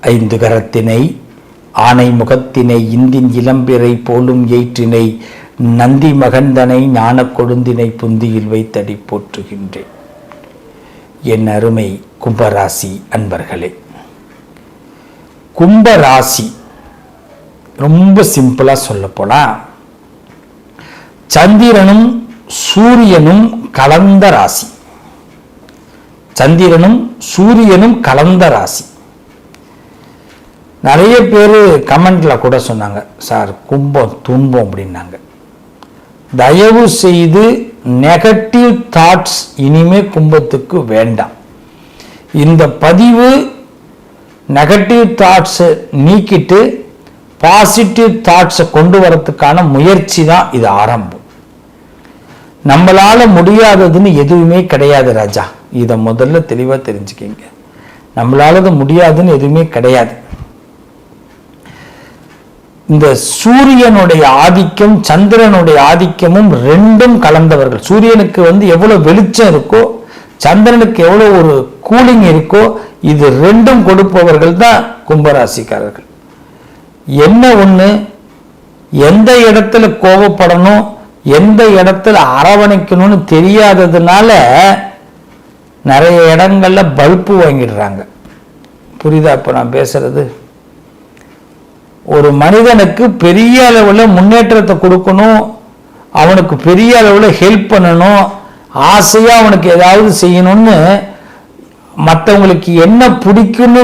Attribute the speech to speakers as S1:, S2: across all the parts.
S1: ஐந்து கரத்தினை ஆனை முகத்தினை இந்தின் இளம்பிறை போலும் ஏற்றினை நந்தி மகந்தனை ஞானக் கொழுந்தினை புந்தியில் வைத்தடி போற்றுகின்றேன். என் அருமை கும்பராசி அன்பர்களே கும்பராசி ரொம்ப சிம்பிளாக சொல்லப்போனால் சந்திரனும் சூரியனும் கலந்த ராசி. சந்திரனும் சூரியனும் கலந்த ராசி. நிறைய பேர் கமெண்டில் கூட சொன்னாங்க சார் கும்பம் துன்பம் அப்படின்னாங்க. தயவு செய்து நெகட்டிவ் தாட்ஸ் இனிமே கும்பத்துக்கு வேண்டாம். இந்த பதிவு நெகட்டிவ் தாட்ஸை நீக்கிட்டு பாசிட்டிவ் தாட்ஸை கொண்டு வரத்துக்கான முயற்சி தான் இது ஆரம்பம். நம்மளால் முடியாததுன்னு எதுவுமே கிடையாது ராஜா. இதை முதல்ல தெளிவாக தெரிஞ்சுக்கிங்க. நம்மளால அது முடியாதுன்னு எதுவுமே கிடையாது. இந்த சூரியனுடைய ஆதிக்கம் சந்திரனுடைய ஆதிக்கமும் ரெண்டும் கலந்தவர்கள். சூரியனுக்கு வந்து எவ்வளவு வெளிச்சம் இருக்கோ சந்திரனுக்கு எவ்வளவு ஒரு கூலிங் இருக்கோ இது ரெண்டும் கொடுப்பவர்கள் தான் கும்பராசிக்காரர்கள். என்ன ஒண்ணு? எந்த இடத்துல கோபப்படணும் எந்த இடத்துல அரவணைக்கணும்னு தெரியாததுனால நிறைய இடங்கள்ல பல்பு வாங்கிடுறாங்க. புரியுதா? இப்போ நான் பேசுறது? ஒரு மனிதனுக்கு பெரிய அளவில் முன்னேற்றத்தை கொடுக்கணும் அவனுக்கு பெரிய அளவில் ஹெல்ப் பண்ணணும் ஆசையாக அவனுக்கு ஏதாவது செய்யணும்னு மற்றவங்களுக்கு என்ன பிடிக்கும்னு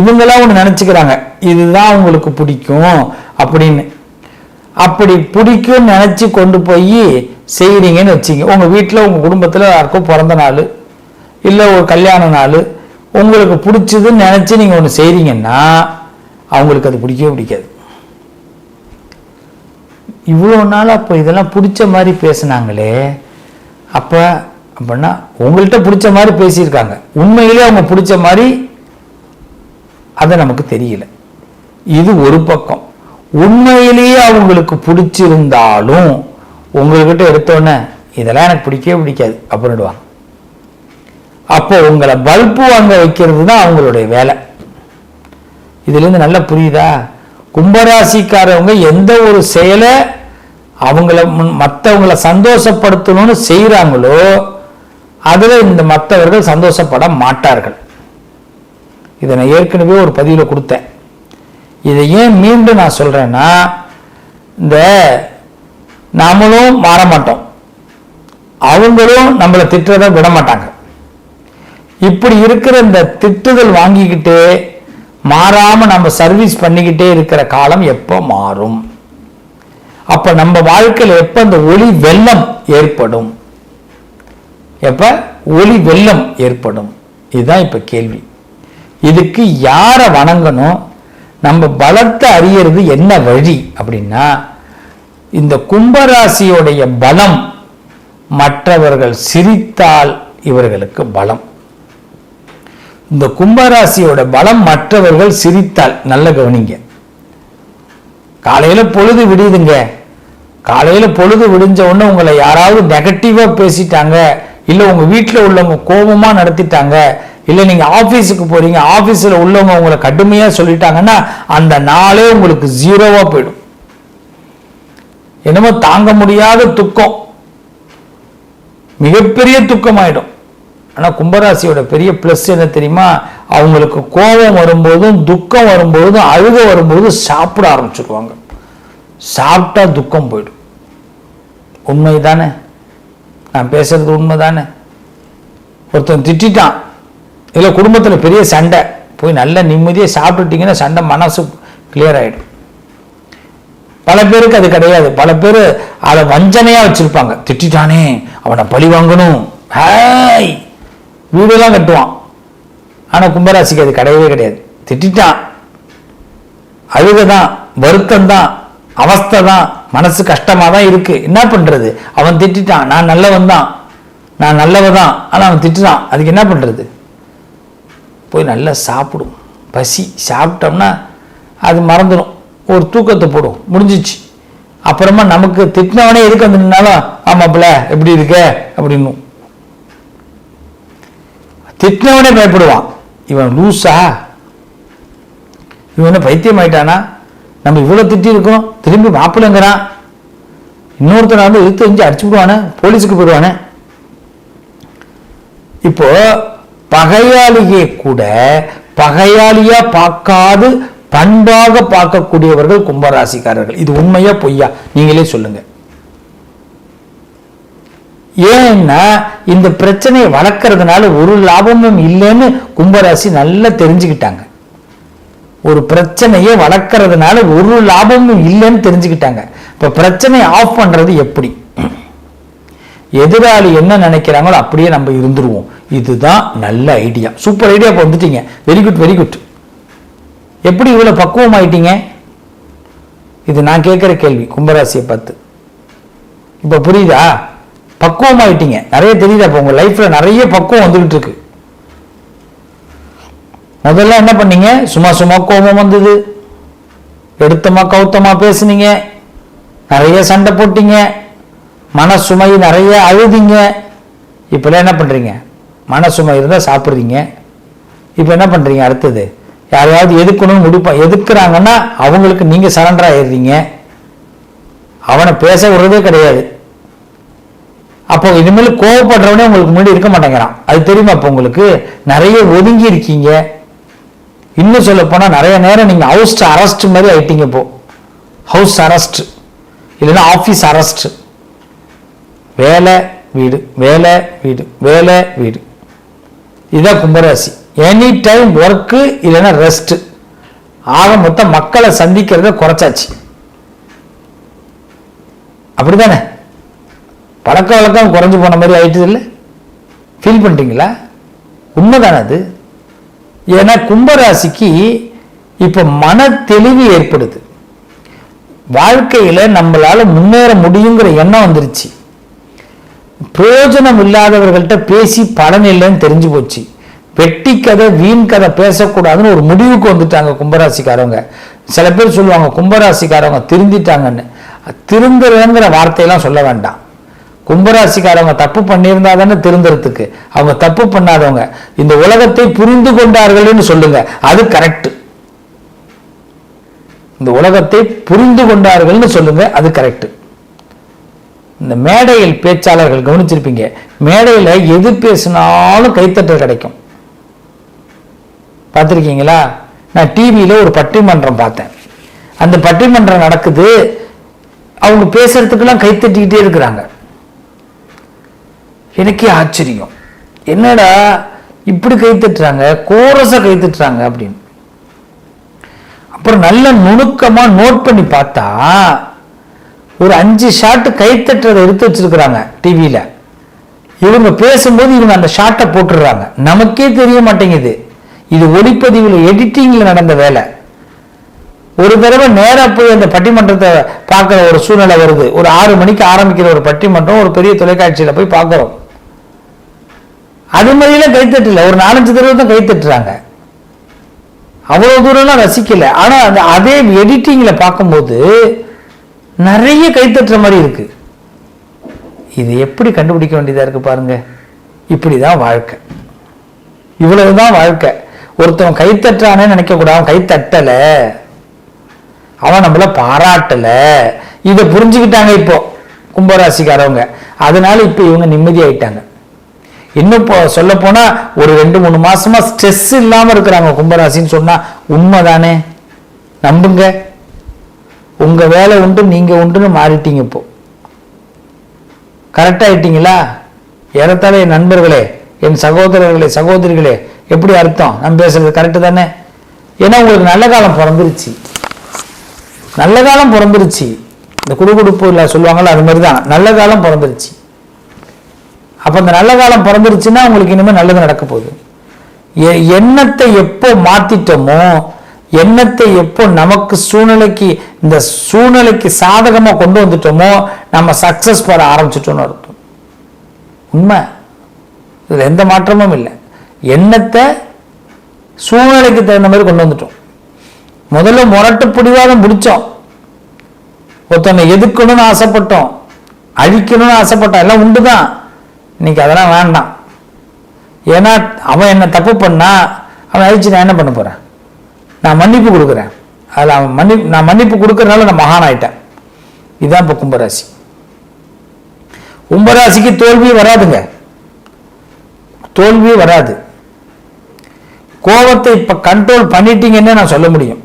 S1: இவங்களாம் ஒன்று நினச்சிக்கிறாங்க. இதுதான் அவங்களுக்கு பிடிக்கும் அப்படின்னு. அப்படி பிடிக்கும்னு நினச்சி கொண்டு போய் செய்கிறீங்கன்னு வச்சிங்க. உங்கள் வீட்டில் உங்கள் குடும்பத்தில் யாருக்கும் பிறந்த நாள் இல்லை ஒரு கல்யாண நாள் உங்களுக்கு பிடிச்சதுன்னு நினச்சி நீங்கள் ஒன்று செய்கிறீங்கன்னா அவங்களுக்கு அது பிடிக்கவே பிடிக்காது. இவ்வளோ நாள் அப்போ இதெல்லாம் பிடிச்ச மாதிரி பேசுனாங்களே அப்போ அப்படின்னா உங்கள்கிட்ட பிடிச்ச மாதிரி பேசியிருக்காங்க. உண்மையிலே அவங்க பிடிச்ச மாதிரி அதை நமக்கு தெரியல. இது ஒரு பக்கம். உண்மையிலேயே அவங்களுக்கு பிடிச்சிருந்தாலும் உங்கள்கிட்ட எடுத்தோன்னே இதெல்லாம் எனக்கு பிடிக்கவே பிடிக்காது அப்படின்டுவாங்க அப்போ உங்களை பல்பு வாங்க வைக்கிறது தான் அவங்களுடைய வேலை. இதுலேருந்து நல்லா புரியுதா? கும்பராசிக்காரவங்க எந்த ஒரு செயலை அவங்கள மற்றவங்கள சந்தோஷப்படுத்தணும்னு செய்கிறாங்களோ அதில் இந்த மற்றவர்கள் சந்தோஷப்பட மாட்டார்கள். இதை நான் ஏற்கனவே ஒரு பதிவில் கொடுத்தேன். இதை ஏன் மீண்டும் நான் சொல்கிறேன்னா இந்த நாமளும் மாற மாட்டோம். அவங்களும் நம்மளை திட்டுறதை விட மாட்டாங்க. இப்படி இருக்கிற இந்த திட்டுதல் வாங்கிக்கிட்டு மாறாம நம்ம சர்வீஸ் பண்ணிக்கிட்டே இருக்கிற காலம் எப்போ மாறும்? அப்ப நம்ம வாழ்க்கையில் எப்ப இந்த ஒளி வெள்ளம் ஏற்படும்? எப்ப? ஒளி வெள்ளம் ஏற்படும். இதுதான் இப்ப கேள்வி. இதுக்கு யாரை வணங்கணும்? நம்ம பலத்தை அறியறது என்ன வழி அப்படின்னா இந்த கும்பராசியோடைய பலம் மற்றவர்கள் சிரித்தால் இவர்களுக்கு பலம். இந்த கும்பராசியோட பலம் மற்றவர்கள் சிரித்தால் நல்ல கவனிங்க. காலையில பொழுது விடியுதுங்க. காலையில பொழுது விடிஞ்ச உடனே உங்களை யாராவது நெகட்டிவா பேசிட்டாங்க இல்ல உங்க வீட்டில் உள்ளவங்க கோபமா நடத்திட்டாங்க இல்ல நீங்க ஆபீஸுக்கு போறீங்க ஆபீஸ்ல உள்ளவங்க உங்களை கடுமையா சொல்லிட்டாங்கன்னா அந்த நாளே உங்களுக்கு ஜீரோவா போயிடும். என்னமோ தாங்க முடியாத துக்கம். மிகப்பெரிய துக்கமாயிடும். ஆனால் கும்பராசியோட பெரிய ப்ளஸ் என்ன தெரியுமா? அவங்களுக்கு கோபம் வரும்போதும் துக்கம் வரும்போதும் அழுக வரும்போதும் சாப்பிட ஆரம்பிச்சிருவாங்க. சாப்பிட்டா துக்கம் போயிடும். உண்மை தானே நான் பேசுறது உண்மை தானே ஒருத்தன் திட்டான் இல்லை குடும்பத்தில் பெரிய சண்டை. போய் நல்ல நிம்மதியாக சாப்பிட்டுட்டிங்கன்னா சண்டை மனசு கிளியர் ஆகிடும் பல பேருக்கு அது கிடையாது. பல பேர் அதை வஞ்சனையாக வச்சுருப்பாங்க. திட்டானே அவனை பழி வாங்கணும். ஹாய்! வீடெல்லாம் கட்டுவான். ஆனால் கும்பராசிக்கு அது கிடையவே கிடையாது. திட்டான் அழுகை தான் வருத்தம் தான் அவஸ்தை தான் மனசு கஷ்டமாக தான் இருக்கு. என்ன பண்ணுறது அவன் திட்டான் நான் நல்லவன் தான். நான் நல்லவன் தான். ஆனால் அவன் திட்டுறான். அதுக்கு என்ன பண்ணுறது போய் நல்லா சாப்பிடும். பசி. சாப்பிட்டோம்னா அது மறந்துடும் ஒரு தூக்கத்தை போடும். முடிஞ்சிச்சு. அப்புறமா நமக்கு திட்டினவனே எதுக்கு வந்து ஆமாப்பில எப்படி இருக்க? அப்படின்னும். திட்டினவனே பயப்படுவான். இவன் லூஸா இவன் என்ன பைத்தியம் ஆயிட்டானா நம்ம இவ்வளோ திட்டி இருக்கோம் திரும்பி மாப்பிள்ளைங்கிறான். இன்னொருத்தனை வந்து இழுத்து எரிஞ்சு அடிச்சுடுவானே போலீஸுக்கு போயிடுவானே. இப்போ பகையாளியை கூட பகையாளியா பார்க்காது பண்பாக பார்க்கக்கூடியவர்கள் கும்பராசிக்காரர்கள். இது உண்மையா பொய்யா? நீங்களே சொல்லுங்க. ஏன்னா இந்த பிரச்சனையை வளர்க்கறதுனால ஒரு லாபமும் இல்லைன்னு கும்பராசி நல்லா தெரிஞ்சுக்கிட்டாங்க. ஒரு பிரச்சனையை வளர்க்கறதுனால ஒரு லாபமும் இல்லைன்னு தெரிஞ்சுக்கிட்டாங்க. இப்ப பிரச்சனையை ஆஃப் பண்றது எப்படி? எதிராளி என்ன நினைக்கிறாங்களோ அப்படியே நம்ம இருந்துருவோம். இதுதான் நல்ல ஐடியா சூப்பர் ஐடியா இப்போ வந்துட்டீங்க. வெரி குட் வெரி குட் எப்படி இவ்வளவு பக்குவம் ஆயிட்டீங்க இது நான் கேட்குற கேள்வி கும்பராசியை பார்த்து. இப்போ புரியுதா? பக்குவம் ஆயிட்டீங்க நிறைய தெரியுது அப்போ உங்கள் லைஃப்பில் நிறைய பக்குவம் வந்துக்கிட்டு இருக்கு. முதல்ல என்ன பண்ணீங்க? சும்மா சும்மா கோபம் வந்தது. எடுத்தமா கௌத்தமா பேசுனீங்க. நிறைய சண்டை போட்டீங்க. மனசுமை நிறைய அழுதிங்க. இப்பெல்லாம் என்ன பண்றீங்க? மனசுமை இருந்தால் சாப்பிட்றீங்க. இப்போ என்ன பண்ணுறீங்க அடுத்தது? யாரையாவது எதுக்கணும்னு முடிப்பா எதுக்குறாங்கன்னா அவங்களுக்கு நீங்கள் சரண்டர் ஆயிடுறீங்க. அவனை பேச விடுறதே கிடையாது. அப்போ இனிமேல் கோவப்படுறவனே உங்களுக்கு முன்னாடி இருக்க மாட்டேங்கிறான். அது தெரியுமா அப்போ உங்களுக்கு? நிறைய ஒதுங்கி இருக்கீங்க இன்னும் சொல்ல போனால் நிறைய நேரம் நீங்கள் ஹவுஸ் அரெஸ்ட் மாதிரி ஆயிட்டீங்க இப்போ. ஹவுஸ் அரெஸ்ட் இல்லைன்னா ஆஃபீஸ் அரெஸ்ட் வேலை வீடு வேலை வீடு வேலை வீடு. இதுதான் கும்பராசி. எனி டைம் ஒர்க்கு இல்லைன்னா ரெஸ்ட் ஆக மொத்தம் மக்களை சந்திக்கிறத குறைச்சாச்சு. அப்படிதானே பழக்க வழக்கம் குறைஞ்சி போன மாதிரி ஆயிட்டது இல்லை? ஃபீல் பண்ணுறீங்களா உண்மைதானே அது? ஏன்னா கும்பராசிக்கு இப்போ மன தெளிவு ஏற்படுது. வாழ்க்கையில் நம்மளால் முன்னேற முடியுங்கிற எண்ணம் வந்துருச்சு. பிரயோஜனம் இல்லாதவர்கள்ட்ட பேசி பலன் இல்லைன்னு தெரிஞ்சு போச்சு. வெட்டி கதை வீண் கதை பேசக்கூடாதுன்னு ஒரு முடிவுக்கு வந்துட்டாங்க கும்பராசிக்காரவங்க. சில பேர் சொல்லுவாங்க கும்பராசிக்காரவங்க திருந்திட்டாங்கன்னு. திருந்துறங்கிற வார்த்தையெல்லாம் சொல்ல வேண்டாம். கும்பராசிக்காரவங்க தப்பு பண்ணியிருந்தா தானே திருந்துறதுக்கு. அவங்க தப்பு பண்ணாதவங்க. இந்த உலகத்தை புரிந்து கொண்டார்கள்னு சொல்லுங்க. அது கரெக்ட் இந்த உலகத்தை புரிந்து கொண்டார்கள்னு சொல்லுங்க. அது கரெக்ட் இந்த மேடையில் பேச்சாளர்கள் கவனிச்சிருப்பீங்க. மேடையில் எது பேசினாலும் கைத்தட்டல் கிடைக்கும். பார்த்துருக்கீங்களா? நான் டிவியில் ஒரு பட்டிமன்றம் பார்த்தேன். அந்த பட்டிமன்றம் நடக்குது. அவங்க பேசுறதுக்கெல்லாம் கைத்தட்டிக்கிட்டே இருக்கிறாங்க. எனக்கே ஆச்சரியம். என்னடா இப்படி கைத்தட்டுறாங்க கோரஸை கைத்தட்டுறாங்க அப்படின்னு. அப்புறம் நல்ல நுணுக்கமா நோட் பண்ணி பார்த்தா ஒரு அஞ்சு ஷாட் கைத்தட்டுறதை எடுத்து வச்சிருக்கிறாங்க டிவியில் இவங்க பேசும்போது இவங்க அந்த ஷாட்டை போட்டுடுறாங்க. நமக்கே தெரிய மாட்டேங்குது. இது ஒளிப்பதிவில் எடிட்டிங்ல நடந்த வேலை. ஒரு தடவை நேரா போய் அந்த பட்டிமன்றத்தை பார்க்குற ஒரு சூழ்நிலை வருது. ஒரு ஆறு மணிக்கு ஆரம்பிக்கிற ஒரு பட்டிமன்றம் ஒரு பெரிய தொலைக்காட்சியில போய் பார்க்குறோம். அது மாதிரிலாம் கைத்தட்டல. ஒரு நாலஞ்சு தடவை தான் கைத்தட்டுறாங்க. அவ்வளோ தூரம்லாம் ரசிக்கல. ஆனால் அந்த அதே எடிட்டிங்கில் பார்க்கும்போது நிறைய கைத்தட்டுற மாதிரி இருக்கு. இது எப்படி கண்டுபிடிக்க வேண்டியதா இருக்கு பாருங்க. இப்படிதான் வாழ்க்கை. இவ்வளவு தான் வாழ்க்கை. ஒருத்தவன் கைத்தட்டுறானே நினைக்கக்கூடாது கைத்தட்டலை அவன் நம்மளை அவன் நம்மள இதை புரிஞ்சுக்கிட்டாங்க இப்போ கும்பராசிக்காரவங்க. அதனால இப்போ இவங்க நிம்மதியாயிட்டாங்க. இன்னும் இப்போ சொல்ல போனால் ஒரு ரெண்டு மூணு மாசமா ஸ்ட்ரெஸ் இல்லாமல் இருக்கிறாங்க கும்பராசின்னு சொன்னால் உண்மை தானே நம்புங்க. உங்கள் வேலை உண்டு நீங்கள் உண்டுன்னு மாறிட்டீங்க இப்போ. கரெக்டாகிட்டீங்களா ஏறத்தாழ என் நண்பர்களே என் சகோதரர்களே சகோதரிகளே எப்படி அர்த்தம்? நான் பேசுறது கரெக்டு தானே? ஏன்னா உங்களுக்கு நல்ல காலம் பிறந்துருச்சு. நல்ல காலம் பிறந்துருச்சு. இந்த குடுகுடுப்புல சொல்லுவாங்கல்ல அது மாதிரி தான் நல்ல காலம் பிறந்துருச்சு. அப்போ அந்த நல்ல காலம் பிறந்துருச்சுன்னா உங்களுக்கு இனிமேல் நல்லது நடக்க போகுது. எ- எண்ணத்தை எப்போ மாத்திட்டோமோ எண்ணத்தை எப்போ நமக்கு சூழ்நிலைக்கு இந்த சூழ்நிலைக்கு சாதகமாக கொண்டு வந்துட்டோமோ நம்ம சக்ஸஸ் பெற ஆரம்பிச்சிட்டோம்னு அர்த்தம். உண்மை? இதில் எந்த மாற்றமும் இல்லை. எண்ணத்தை சூழ்நிலைக்கு தகுந்த மாதிரி கொண்டு வந்துட்டோம். முதல்ல முரட்டு பிடிவாதம் பிடிச்சோம். ஒருத்தனை எதுக்கணும்னு ஆசைப்பட்டோம். அழிக்கணும்னு ஆசைப்பட்டோம். எல்லாம் உண்டு தான் இன்னைக்கு அதெல்லாம் வேண்டாம். ஏன்னா அவன் என்ன தப்பு பண்ணா அவன் அழிச்சு நான் என்ன பண்ண போறேன்? நான் மன்னிப்பு கொடுக்குறேன். அதில் அவன் மன்னிப்பு நான் மன்னிப்பு கொடுக்கறனால நான் மகான் ஆயிட்டேன். இதுதான் இப்போ கும்பராசி. கும்பராசிக்கு தோல்வி வராதுங்க. தோல்வி வராது. கோபத்தை இப்போ கண்ட்ரோல் பண்ணிட்டீங்கன்னு நான் சொல்ல முடியும்.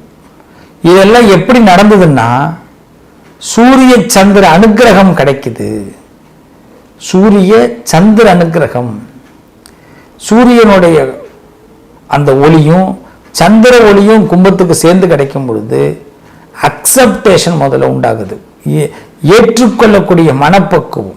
S1: இதெல்லாம் எப்படி நடந்ததுன்னா சூரிய சந்திர அனுக்கிரகம் கிடைக்குது. சூரிய சந்திர அனுக்கிரகம் சூரியனுடைய அந்த ஒளியும் சந்திர ஒளியும் கும்பத்துக்கு சேர்ந்து கிடைக்கும் பொழுது அக்செப்டேஷன் முதல்ல உண்டாகுது. ஏ- ஏற்றுக்கொள்ளக்கூடிய மனப்பக்குவம்.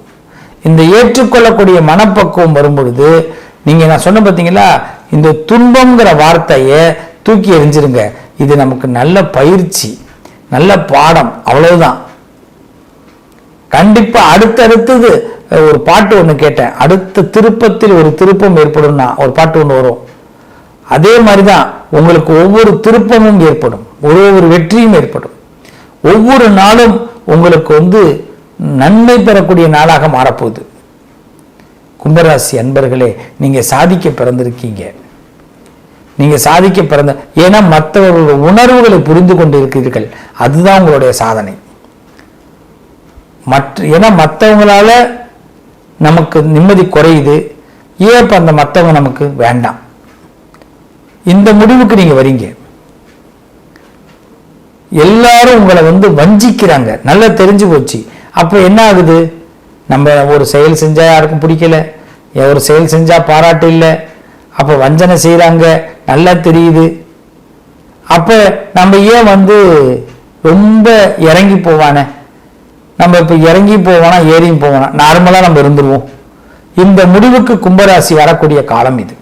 S1: இந்த ஏற்றுக்கொள்ளக்கூடிய மனப்பக்குவம் வரும் பொழுது நீங்க நான் சொன்ன பார்த்தீங்களா இந்த துன்பம்ங்கிற வார்த்தையை தூக்கி எறிஞ்சிருங்க இது நமக்கு நல்ல பயிற்சி நல்ல பாடம் அவ்வளவுதான். கண்டிப்பா அடுத்தடுத்தது ஒரு பாட்டு ஒன்று கேட்டேன். அடுத்த திருப்பத்தில் ஒரு திருப்பம் ஏற்படும்னா ஒரு பாட்டு ஒன்று வரும். அதே மாதிரிதான் உங்களுக்கு ஒவ்வொரு திருப்பமும் ஏற்படும். ஒரு ஒரு வெற்றியும் ஏற்படும். ஒவ்வொரு நாளும் உங்களுக்கு வந்து நன்மை பெறக்கூடிய நாளாக மாறப்போகுது. கும்பராசி அன்பர்களே நீங்க சாதிக்க பிறந்திருக்கீங்க. நீங்க சாதிக்க பிறந்த ஏன்னா மற்றவர்களுடைய உணர்வுகளை புரிந்து கொண்டு இருக்கிறீர்கள் அதுதான் உங்களுடைய சாதனை. மற்ற ஏன்னா மற்றவங்களால நமக்கு நிம்மதி குறையுது. ஏன் அந்த மற்றவங்க நமக்கு வேண்டாம். இந்த முடிவுக்கு நீங்க வரீங்க. எல்லாரும் உங்களை வந்து வஞ்சிக்கிறாங்க. நல்லா தெரிஞ்சு போச்சு. அப்போ என்ன ஆகுது? நம்ம ஒரு செயல் செஞ்சா யாருக்கும் பிடிக்கல. ஒரு செயல் செஞ்சா பாராட்டு இல்லை. அப்போ வஞ்சனை செய்கிறாங்க நல்லா தெரியுது. அப்ப நம்ம ஏன் வந்து ரொம்ப இறங்கி போவானே? நம்ம இப்போ இறங்கி போவோம்னா ஏறியும் போவானா நார்மலாக நம்ம இருந்துருவோம். இந்த முடிவுக்கு கும்பராசி வரக்கூடிய காலம் இது.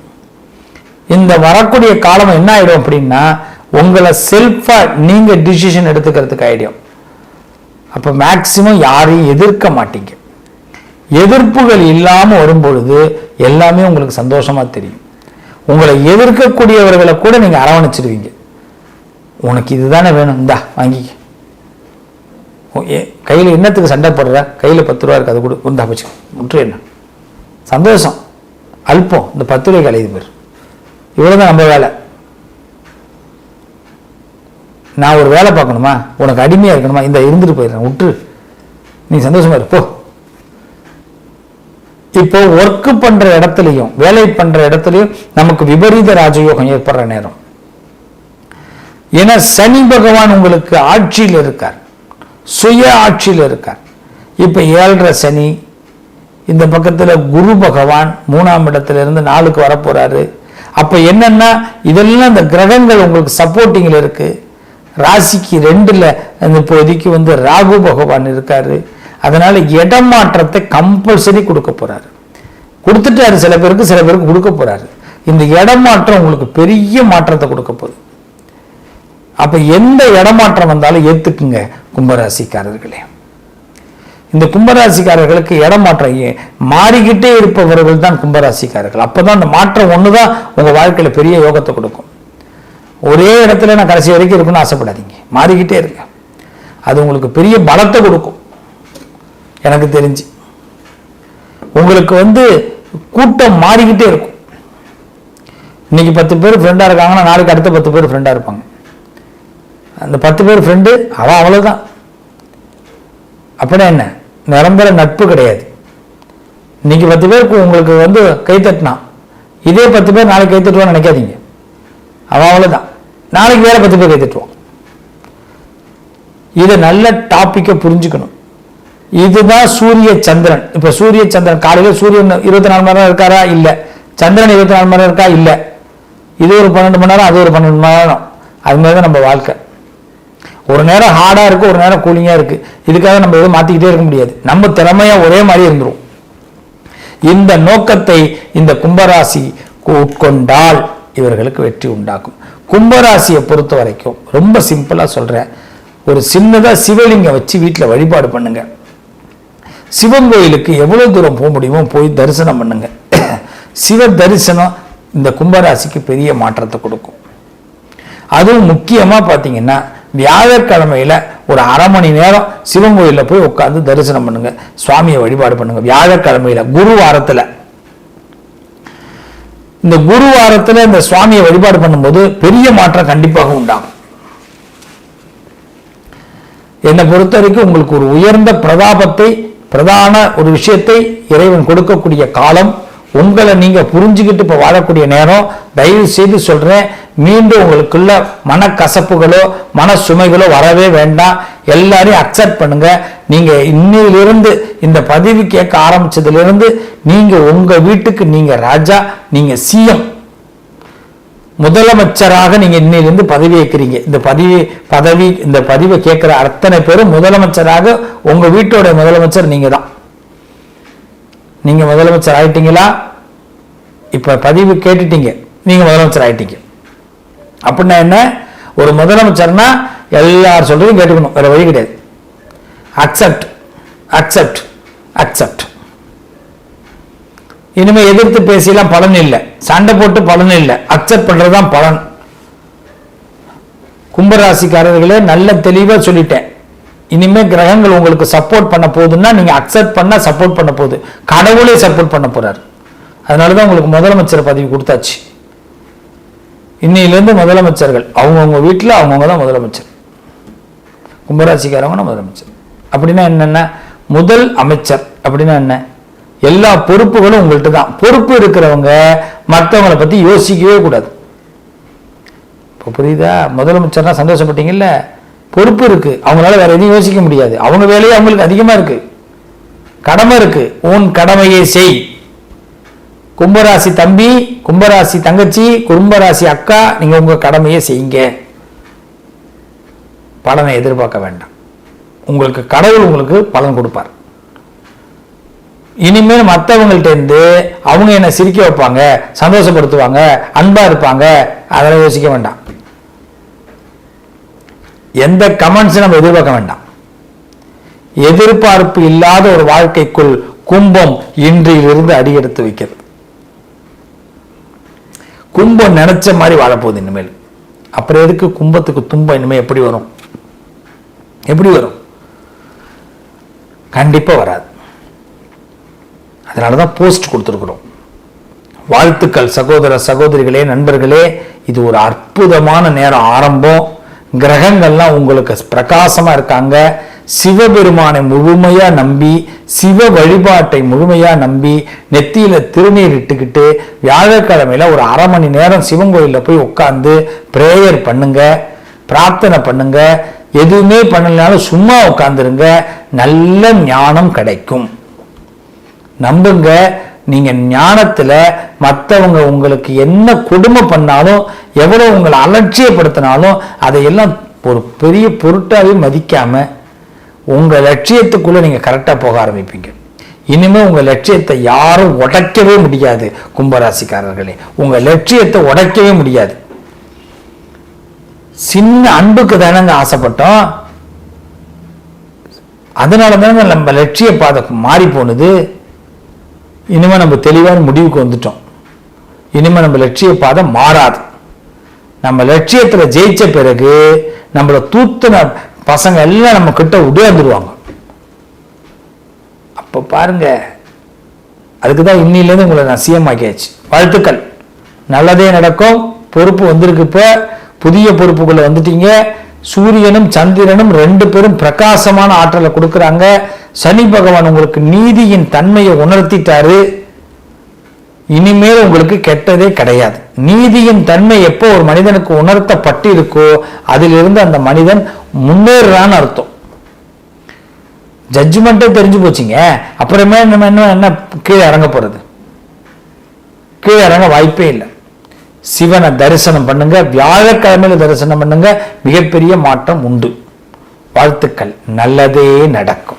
S1: இந்த வரக்கூடிய காலம் என்ன ஆகிடும் அப்படின்னா உங்களை செல்ஃபா நீங்க டிசிஷன் எடுத்துக்கிறதுக்கு ஆகிடும் அப்ப மேக்சிமம் யாரையும் எதிர்க்க மாட்டீங்க. எதிர்ப்புகள் இல்லாமல் வரும்பொழுது எல்லாமே உங்களுக்கு சந்தோஷமா தெரியும். உங்களை எதிர்க்கக்கூடியவர்களை கூட நீங்க அரவணைச்சிடுவீங்க உனக்கு இதுதானே வேணும். இந்தா வாங்கிக்க. கையில என்னத்துக்கு சண்டை போடுற? கையில பத்து ரூபா இருக்காது அது கொடு. இந்தா வச்சு முற்று என்ன? சந்தோஷம். அல்பம். இந்த பத்து ரூபாய்க்கு அலையுது பேர். இவ்வளவுதான் நம்ம வேலை. நான் ஒரு வேலை பார்க்கணுமா? உனக்கு அடிமையா இருக்கணுமா? இந்த இருந்துட்டு போயிடுறேன். விட்டு நீ சந்தோஷமா இருப்போ இப்போ ஒர்க்கு பண்ற இடத்துலையும் வேலை பண்ற இடத்துலையும் நமக்கு விபரீத ராஜயோகம் ஏற்படுற நேரம். ஏன்னா சனி பகவான் உங்களுக்கு ஆட்சியில் இருக்கார். சுய ஆட்சியில் இருக்கார். இப்போ ஏழரை சனி இந்த பக்கத்தில் குரு பகவான் மூணாம் இடத்துல இருந்து வரப்போகிறாரு அப்போ என்னென்னா இதெல்லாம் இந்த கிரகங்கள் உங்களுக்கு சப்போர்ட்டிங்கில் இருக்குது ராசிக்கு ரெண்டில் அந்த இப்போதைக்கு வந்து ராகு பகவான் இருக்கார். அதனால் இடம் மாற்றத்தை கம்பல்சரி கொடுக்க போகிறாரு கொடுத்துட்டாரு சில பேருக்கு சில பேருக்கு கொடுக்க போகிறாரு இந்த இடமாற்றம் உங்களுக்கு பெரிய மாற்றத்தை கொடுக்க போகுது. அப்ப எந்த இடமாற்றம் வந்தாலும் ஏத்துக்குங்க கும்பராசிக்காரர்களே. இந்த கும்பராசிக்காரர்களுக்கு இடமாற்றம் மாறிக்கிட்டே இருப்பவர்கள் தான் கும்பராசிக்காரர்கள். அப்பதான் அந்த மாற்றம் ஒண்ணுதான் உங்க வாழ்க்கையில பெரிய யோகத்தை கொடுக்கும். ஒரே இடத்துல நான் கடைசி வரைக்கும் இருக்குன்னு ஆசைப்படாதீங்க. மாறிக்கிட்டே இருங்க. அது உங்களுக்கு பெரிய பலத்தை கொடுக்கும். எனக்கு தெரிஞ்சு. உங்களுக்கு வந்து கூட்டம் மாறிக்கிட்டே இருக்கும். இன்னைக்கு பத்து பேர் ஃப்ரெண்டா இருக்காங்கன்னா நாளைக்கு அடுத்த பத்து பேர் ஃப்ரெண்டா இருப்பாங்க. அந்த பத்து பேர் ஃப்ரெண்டு அவன் அவ்வளவுதான் அப்படின்னா என்ன? நிரந்தர நட்பு கிடையாது. இன்னைக்கு பத்து பேருக்கு உங்களுக்கு வந்து கை தட்டினான் இதே பத்து பேர் நாளைக்கு கை தட்டுவான்னு நினைக்காதீங்க. அவன் அவ்வளவுதான் நாளைக்கு வேறு பத்து பேர் கை தட்டுவான். இதை நல்ல டாப்பிக்கை புரிஞ்சுக்கணும். இதுதான் சூரிய சந்திரன். இப்ப சூரிய சந்திரன் காலையில சூரியன் இருபத்தி நாலு மணி நேரம் இருக்காரா? இல்லை. சந்திரன் இருபத்தி நாலு மணி நேரம் இருக்கா? இல்லை. இது ஒரு பன்னெண்டு மணி நேரம் அது ஒரு பன்னெண்டு மணி நேரம். அது மாதிரி தான் நம்ம வாழ்க்கை. ஒரு நேரம் ஹார்டாக இருக்குது ஒரு நேரம் கூலிங்கா இருக்கு. இதுக்காக நம்ம எதுவும் மாத்திக்கிட்டே இருக்க முடியாது. நம்ம திறமையா ஒரே மாதிரி இருந்துரும். இந்த நோக்கத்தை இந்த கும்பராசி உட்கொண்டால் இவர்களுக்கு வெற்றி உண்டாக்கும். கும்பராசியை பொறுத்த வரைக்கும் ரொம்ப சிம்பிளா சொல்கிறேன் ஒரு சின்னதா சிவலிங்கம் வச்சு வீட்டில் வழிபாடு பண்ணுங்க. சிவன் கோயிலுக்கு எவ்வளவு தூரம் போக முடியுமோ போய் தரிசனம் பண்ணுங்க. சிவ தரிசனம் இந்த கும்பராசிக்கு பெரிய மாற்றத்தை கொடுக்கும். அதுவும் முக்கியமா பார்த்தீங்கன்னா வியாழக்கிழமையில் ஒரு அரை மணி நேரம் சிவன் கோயிலில் போய் உட்கார்ந்து தரிசனம் பண்ணுங்க. சுவாமியை வழிபாடு பண்ணுங்க. வியாழக்கிழமையில குரு வாரத்துல இந்த குரு வாரத்துல இந்த சுவாமியை வழிபாடு பண்ணும்போது பெரிய மாற்றம் கண்டிப்பாக உண்டாகும். என்னை பொறுத்த வரைக்கும் உங்களுக்கு ஒரு உயர்ந்த பிரதாபத்தை பிரதான ஒரு விஷயத்தை இறைவன் கொடுக்கக்கூடிய காலம் உங்களை நீங்கள் புரிஞ்சுக்கிட்டு இப்போ வாழக்கூடிய நேரம் தயவு செய்து சொல்கிறேன் மீண்டும் உங்களுக்குள்ள மனக்கசப்புகளோ மன சுமைகளோ வரவே வேண்டாம். எல்லாரையும் அக்செப்ட் பண்ணுங்க. நீங்கள் இன்னிலிருந்து இந்த பதிவு கேட்க ஆரம்பிச்சதுலேருந்து நீங்கள் உங்கள் வீட்டுக்கு நீங்கள் ராஜா நீங்கள் சிஎம் முதலமைச்சராக நீங்க இன்னிலிருந்து பதவி ஏற்கிறீங்க. இந்த பதவி பதவி இந்த பதிவை கேட்கிற அத்தனை பேரும் முதலமைச்சராக உங்க வீட்டோட முதலமைச்சர் நீங்க தான் நீங்கள் முதலமைச்சர் ஆயிட்டீங்களா? இப்போ பதிவு கேட்டுட்டீங்க. நீங்கள் முதலமைச்சர் ஆயிட்டீங்க. அப்படின்னா என்ன? ஒரு முதலமைச்சர்னா எல்லார் சொல்கிறதையும் கேட்டுக்கணும். வேற வழி கிடையாது. அக்செப்ட் அக்செப்ட் அக்செப்ட் இனிமேல் எதிர்த்து பேசியெல்லாம் பலன் இல்லை. சண்டை போட்டு பலன் இல்லை. அக்செப்ட் பண்றதுதான் பலன். கும்பராசிக்காரர்களே நல்ல தெளிவாக சொல்லிட்டேன். இனிமே கிரகங்கள் உங்களுக்கு சப்போர்ட் பண்ண போகுதுன்னா நீங்க அக்செப்ட் பண்ண சப்போர்ட் பண்ண போகுது. கடவுளே சப்போர்ட் பண்ண போறாரு. அதனாலதான் உங்களுக்கு முதலமைச்சர் பதவி கொடுத்தாச்சு. இன்னையிலேருந்து முதலமைச்சர்கள் அவங்கவுங்க வீட்டில் அவங்கவுங்க தான் முதலமைச்சர். கும்பராசிக்காரவங்க முதலமைச்சர். அப்படின்னா என்னென்ன? முதல் அமைச்சர் அப்படின்னா என்ன? எல்லா பொறுப்புகளும் உங்கள்கிட்ட தான். பொறுப்பு இருக்கிறவங்க மற்றவங்களை பத்தி யோசிக்கவே கூடாது. இப்போ புரியுதா? முதலமைச்சர்னா சந்தோஷப்பட்டீங்கல்ல? பொறுப்பு இருக்கு. அவங்களால வேற எதுவும் யோசிக்க முடியாது. அவங்க வேலையே அவங்களுக்கு அதிகமா இருக்கு. கடமை இருக்கு. உன் கடமையை செய். கும்பராசி தம்பி கும்பராசி தங்கச்சி கும்பராசி அக்கா நீங்க உங்க கடமையை செய்யுங்க. பலனை எதிர்பார்க்க வேண்டாம். உங்களுக்கு கடவுள் உங்களுக்கு பலன் கொடுப்பார். இனிமேல் மற்றவங்கள்ட்ட இருந்து அவங்க என்ன சிரிக்க வைப்பாங்க சந்தோஷப்படுத்துவாங்க அன்பா இருப்பாங்க அதெல்லாம் யோசிக்க வேண்டாம். எந்த கமெண்ட்ஸும் நம்ம எதிர்பார்க்க வேண்டாம். எதிர்பார்ப்பு இல்லாத ஒரு வாழ்க்கைக்குள் கும்பம் இன்றிலிருந்து அடியெடுத்து வைக்கிறது. கும்பம் நினைச்ச மாதிரி வாழப்போகுது இனிமேல். அப்புறம் எதுக்கு கும்பத்துக்கு துன்பம் இனிமேல் எப்படி வரும்? எப்படி வரும்? கண்டிப்பா வராது. அதனால தான் போஸ்ட் கொடுத்துருக்குறோம். வாழ்த்துக்கள் சகோதர சகோதரிகளே நண்பர்களே இது ஒரு அற்புதமான நேரம் ஆரம்பம். கிரகங்கள்லாம் உங்களுக்கு பிரகாசமாக இருக்காங்க. சிவபெருமானை முழுமையாக நம்பி சிவ வழிபாட்டை முழுமையாக நம்பி நெத்தியில் திருநீர் இட்டுக்கிட்டு வியாழக்கிழமையில ஒரு அரை மணி நேரம் சிவன் கோயிலில் போய் உட்காந்து ப்ரேயர் பண்ணுங்க பிரார்த்தனை பண்ணுங்க. எதுவுமே பண்ணலனாலும் சும்மா உட்காந்துருங்க நல்ல ஞானம் கிடைக்கும். நம்புங்க. நீங்கள் ஞானத்தில் மற்றவங்க உங்களுக்கு என்ன கொடுமை பண்ணாலும் எவ்வளோ உங்களை அலட்சியப்படுத்தினாலும் அதையெல்லாம் ஒரு பெரிய பொருட்டாகவே மதிக்காமல் உங்கள் லட்சியத்துக்குள்ளே நீங்கள் கரெக்டாக போக ஆரம்பிப்பீங்க. இனிமேல் உங்கள் லட்சியத்தை யாரும் உடைக்கவே முடியாது கும்பராசிக்காரர்களே. உங்கள் லட்சியத்தை உடைக்கவே முடியாது. சின்ன அன்புக்கு தானங்க ஆசைப்பட்டோம். அதனால தானங்க நம்ம லட்சிய பாதை மாறி போனது. இனிமே நம்ம தெளிவான முடிவுக்கு வந்துட்டோம். இனிமே நம்ம லட்சிய பாதை மாறாது. நம்ம லட்சியத்துல ஜெயிச்ச பிறகு நம்மள தூத்துன பசங்க எல்லாம் நம்ம கிட்ட உடையாந்துருவாங்க அப்ப பாருங்க அதுக்கு தான் இன்னிலேருந்து உங்களை நான் சிஎம் ஆக்கியாச்சு. வாழ்த்துக்கள். நல்லதே நடக்கும். பொறுப்பு வந்திருக்கு இப்போ. புதிய பொறுப்புக்குள்ள வந்துட்டீங்க. சூரியனும் சந்திரனும் ரெண்டு பேரும் பிரகாசமான ஆற்றலை கொடுக்குறாங்க. சனி பகவான் உங்களுக்கு நீதியின் தன்மையை உணர்த்திட்டாரு. இனிமேல் உங்களுக்கு கெட்டதே கிடையாது. நீதியின் தன்மை எப்போ ஒரு மனிதனுக்கு உணர்த்தப்பட்டு இருக்கோ அதிலிருந்து அந்த மனிதன் முன்னேறான்னு அர்த்தம். ஜட்ஜ்மெண்ட்டே தெரிஞ்சு போச்சுங்க. அப்புறமே நம்ம என்ன என்ன கீழே இறங்க போறது? கீழே இறங்க வாய்ப்பே இல்லை. சிவனை தரிசனம் பண்ணுங்க வியாழக்கிழமையில தரிசனம் பண்ணுங்க மிகப்பெரிய மாற்றம் உண்டு. வாழ்த்துக்கள். நல்லதே நடக்கும்.